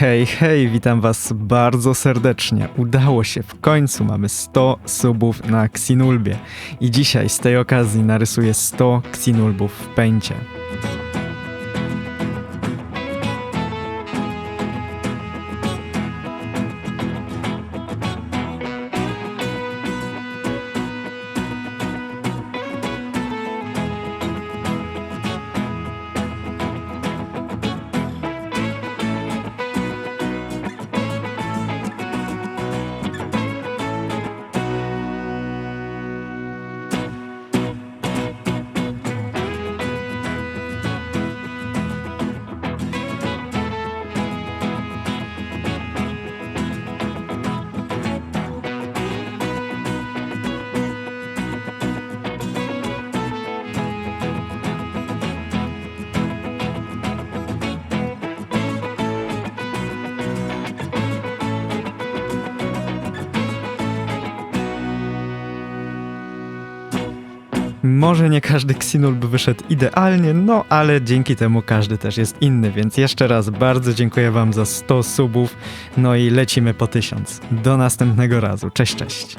Hej, hej, witam was bardzo serdecznie. Udało się, w końcu mamy 100 subów na Xinulbie. I dzisiaj z tej okazji narysuję 100 Xinulbów w pęcie. Może nie każdy Xinulb wyszedł idealnie, no ale dzięki temu każdy też jest inny, więc jeszcze raz bardzo dziękuję wam za 100 subów, no i lecimy po 1000. Do następnego razu, cześć, cześć.